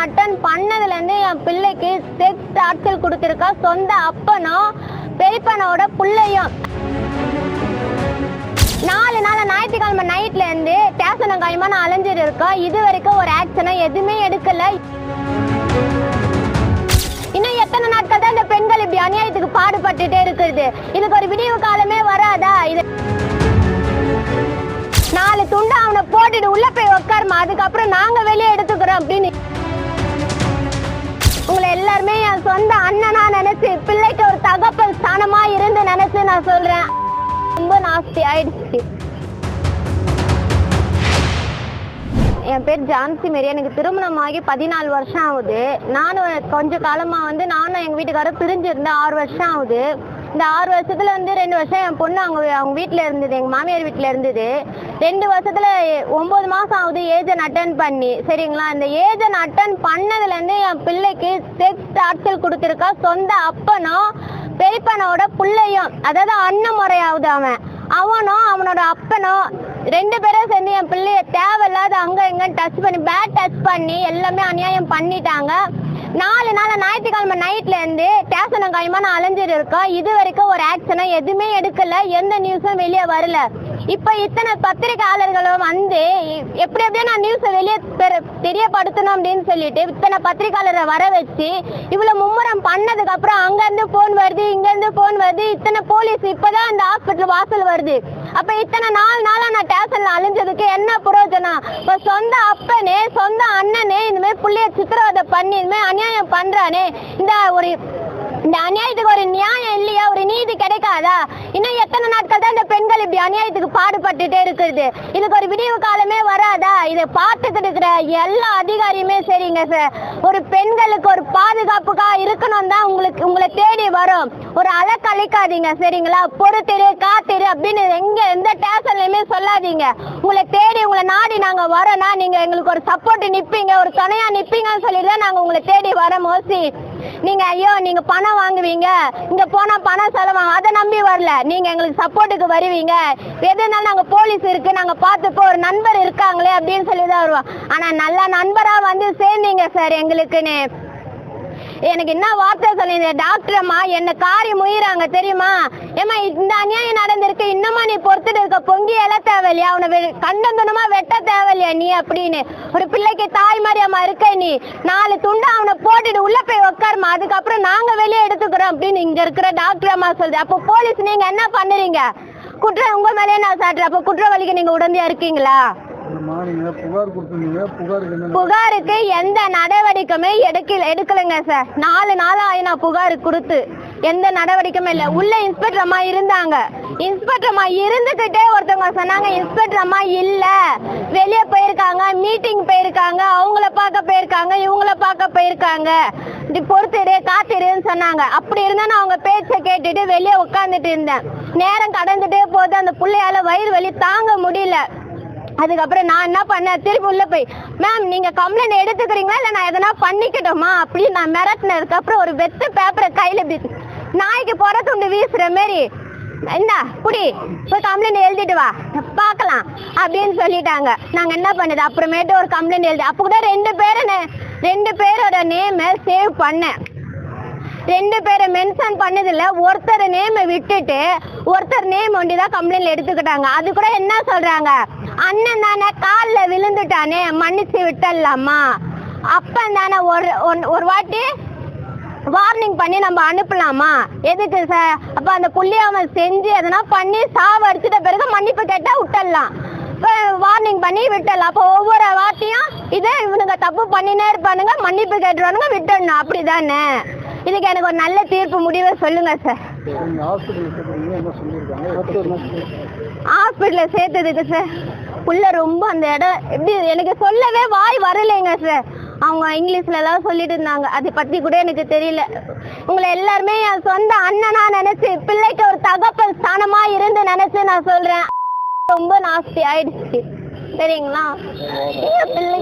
Attend பண்ணதுலேருந்து என் பிள்ளைக்கு sex torture கொடுத்துருக்கா. சொந்த அப்பனும் பெரியப்பனோட பிள்ளையும். நாலு நாள் ஞாயிற்றுக்கிழமை நைட்லேருந்து இருந்து காயமாக நான் அலைஞ்சிட்டு இருக்கோம் இது வரைக்கும் ஒரு ஆக்ஷனும் எதுவுமே எடுக்கலை. இன்னும் எத்தனை நாட்கள் தான் இந்த பெண்கள் இப்படி அநியாயத்துக்கு பாடுபட்டுட்டே இருக்கிறது இதுக்கு ஒரு விடிவு காலமே வராதா? இது நாலு துண்டு அவனை போட்டுட்டு உள்ள போய் உட்காருமா அதுக்கப்புறம் நாங்க வெளியே எடுத்துக்கிறோம் அப்படின்னு எல்லாருமே என் சொந்த அண்ணனா நினைச்சு பிள்ளைக்கு ஒரு தகப்பல் ஸ்தானமா இருந்து நினைச்சு நான் சொல்றேன். ரொம்ப நாஸ்தி ஆயிடுச்சு. என் பேர் ஜான்சி மேரி. எனக்கு திருமணம் ஆகி பதினாலு வருஷம் ஆகுது. நானும் கொஞ்ச காலமா வந்து நானும் எங்க வீட்டுக்காரரும் பிரிஞ்சிருந்தேன் ஆறு வருஷம் ஆகுது. இந்த ஆறு வருஷத்துல வந்து ரெண்டு வருஷம் என் பொண்ணு அவங்க அவங்க வீட்டில் இருந்தது. எங்க மாமியார் வீட்டில் இருந்தது. ரெண்டு வருஷத்துல ஒன்பது மாசம் ஆகுது ஏஜன் அட்டன் பண்ணி. சரிங்களா? இந்த ஏஜன் அட்டன் பண்ணதுல இருந்து என் பிள்ளைக்கு செக்ஸ் டார்ச்சல் கொடுத்துருக்கா சொந்த அப்பனும் பெரியப்பனோட பிள்ளையும். அதாவது அண்ணன் முறையாவது அவன். அவனும் அவனோட அப்பனும் ரெண்டு பேரும் சேர்ந்து என் பிள்ளைய தேவையில்லாத அங்க இங்க டச் பண்ணி பேட் டச் பண்ணி எல்லாமே அநியாயம் பண்ணிட்டாங்க. நாலு நாள் ஞாயிற்றுக்கிழமை நைட்ல இருந்து ஸ்டேஷனும் நான் அலைஞ்சிட்டு இருக்கோம் இது வரைக்கும் ஒரு ஆக்ஷனும் எதுவுமே எடுக்கல. எந்த நியூஸும் வெளியே வரல. இப்ப இத்தனை பத்திரிகையாளர்களும் வந்து எப்படி எப்படியோ நான் நியூஸை வெளியே பெரு- தெரியப்படுத்தணும் அப்படின்னு சொல்லிட்டு இத்தனை பத்திரிகையாளரை வர வச்சு இவ்வளவு மும்முரம் பண்ணதுக்கு அப்புறம் அங்க இருந்து போன் வருது இங்க இருந்து போன் வருது. இத்தனை போலீஸ் இப்பதான் இந்த ஹாஸ்பிட்டல் வாசல் வருது. அப்ப இத்தனை நாலு நாளா நான் ஸ்டேஷனில் அழிஞ்சதுக்கு என்ன பிரயோஜனம் இப்ப சொந்த அப்பனே சொந்த அண்ணனே இந்த மாதிரி புள்ளைய சித்திரவதை பண்ணி இந்த மாதிரி அநியாயம் பண்றானே. இந்த ஒரு இந்த அநியாயத்துக்கு ஒரு நியாயம் இல்லையா? ஒரு நீதி கிடைக்காதா? இன்னும் எத்தனை நாட்கள் தான் இந்த பெண்கள் இப்படி அநியாயத்துக்கு பாடுபட்டுட்டே இருக்கிறது? இதுக்கு ஒரு விடிவு காலமே வராதா? இதை பார்த்துக்கிட்டு இருக்கிற எல்லா அதிகாரியுமே சரிங்க சார் ஒரு பெண்களுக்கு ஒரு பாதுகாப்புக்கா இருக்கணும் தான் உங்களுக்கு உங்களை தேடி வரும். ஒரு அழக்கழிக்காதீங்க சரிங்களா? பொறுத்திரு காத்திரு. ஸ்டேஷன்லயுமே உங்களை தேடி உங்களை நாடி நாங்க வரோம்னா நீங்க எங்களுக்கு ஒரு சப்போர்ட் நிப்பீங்க ஒரு துணையா நிப்பீங்கன்னு சொல்லிட்டு தான் நாங்க உங்களை தேடி வரோம் மோசி. நீங்க ஐயோ நீங்க பணம் வாங்குவீங்க. இங்க போனா பணம் செலவாங்க அதை நம்பி வரல. நீங்க எங்களுக்கு சப்போர்ட்டுக்கு வருவீங்க. எது இருந்தாலும் நாங்க போலீஸ் இருக்கு. நாங்க பார்த்துப்போ ஒரு நண்பர் இருக்காங்களே அப்படின்னு சொல்லி தான் வருவோம். ஆனா நல்ல நண்பரா வந்து சேர்ந்தீங்க சார் எங்களுக்குன்னு. எனக்கு என்ன வார்த்தை சொல்லிங்க டாக்டர் அம்மா என்ன காரி முயிறாங்க தெரியுமா? ஏமா இந்த அநியாயம் நடந்திருக்கு. இன்னமா நீ பொறுத்துட்டு இருக்க? பொங்கி எழ தேவையில்லையா? அவனை வெ- கண்டந்தனமா வெட்ட தேவையில்லையா நீ அப்படின்னு. ஒரு பிள்ளைக்கு தாய் மாதிரி இருக்க நீ. நாலு துண்டு அவனை போட்டுட்டு உள்ள போய் உட்காருமா அதுக்கப்புறம் நாங்க வெளியே எடுத்துக்கிறோம் அப்படின்னு இங்க இருக்கிற டாக்டர் அம்மா சொல்லுது. அப்போ போலீஸ் நீங்க என்ன பண்ணுறீங்க? குற்றம் உங்க மேலே நான் சாட்டுறேன். அப்போ குற்றவாளிக்கு நீங்க உடந்தையா இருக்கீங்களா? புகாருக்கு எந்த நடவடிக்கையுமே எடுக்கல எடுக்கலைங்க சார். நாலு நாள் ஆகி நான் புகார் கொடுத்து எந்த நடவடிக்கையுமே இல்லை. உள்ள இன்ஸ்பெக்டர் அம்மா இருந்தாங்க. இன்ஸ்பெக்டர் அம்மா இருந்துகிட்டே ஒருத்தவங்க சொன்னாங்க இன்ஸ்பெக்டர் அம்மா இல்ல. வெளியே போயிருக்காங்க மீட்டிங் போயிருக்காங்க அவங்கள பார்க்க போயிருக்காங்க இவங்கள பார்க்க போயிருக்காங்க. இப்படி பொறுத்துடு காத்திருன்னு சொன்னாங்க. அப்படி இருந்தா நான் அவங்க பேச்சை கேட்டுட்டு வெளியே உட்காந்துட்டு இருந்தேன். நேரம் கடந்துட்டே போது அந்த பிள்ளையால வயிறு வலி தாங்க முடியல. அதுக்கப்புறம் நான் என்ன பண்ணேன்? திருப்பி உள்ள போய் மேம் நீங்க கம்ப்ளைண்ட் எடுத்துக்கிறீங்களா? இல்ல நான் எதனா பண்ணிக்கட்டுமா? அப்படின்னு நான் மிரட்டினதுக்கு அப்புறம் ஒரு வெத்து பேப்பரை கையில இப்படி நாய்க்கு புற துண்டு வீசுற மாரி என்ன குடி போய் கம்ப்ளைண்ட் எழுதிட்டு வா பார்க்கலாம் அப்படின்னு சொல்லிட்டாங்க. நாங்க என்ன பண்ணது? அப்புறமேட்டு ஒரு கம்ப்ளைண்ட் எழுதி அப்போ கூட ரெண்டு பேரை ரெண்டு பேரோட நேமை சேவ் பண்ணேன். ரெண்டு பேரை மென்ஷன் பண்ணதில்ல ஒருத்தர் நேமை விட்டுட்டு ஒருத்தர் நேம் ஒண்டி தான் கம்ப்ளைண்ட் எடுத்துக்கிட்டாங்க. அது கூட என்ன சொல்றாங்க? அண்ணன் தானே காலில் விழுந்துட்டானே மன்னிச்சு விட்டுடலாமா அப்பன் தானே ஒரு ஒரு வாட்டி வார்னிங் பண்ணி நம்ம அனுப்பலாமா? எதுக்கு சார் அப்போ அந்த புள்ளிய அவன் செஞ்சு எதனா பண்ணி சாவடிச்சிட்ட பிறகு மன்னிப்பு கேட்டா விட்டுடலாம் வார்னிங் பண்ணி விட்டுடலாம் அப்போ ஒவ்வொரு வாட்டியும் இதே இவனுங்க தப்பு பண்ணினே இருப்பானுங்க மன்னிப்பு கேட்டுருவானுங்க விட்டுடணும் அப்படிதானே? இதுக்கு எனக்கு ஒரு நல்ல தீர்ப்பு முடிவை சொல்லுங்க சார் ஹாஸ்பிட்டலில் சேர்த்ததுக்கு சார் உள்ள ரொம்ப அந்த இடம் எப்படி எனக்கு சொல்லவே வாய் வரலைங்க சார் அவங்க இங்கிலீஷ்ல எல்லாம் சொல்லிட்டு இருந்தாங்க அதை பத்தி கூட எனக்கு தெரியல உங்களை எல்லாருமே என் சொந்த அண்ணனா நினைச்சு பிள்ளைக்கு ஒரு தகப்பல் ஸ்தானமா இருந்து நினைச்சு நான் சொல்றேன் ரொம்ப நாஸ்தி ஆயிடுச்சு சரிங்களா பிள்ளை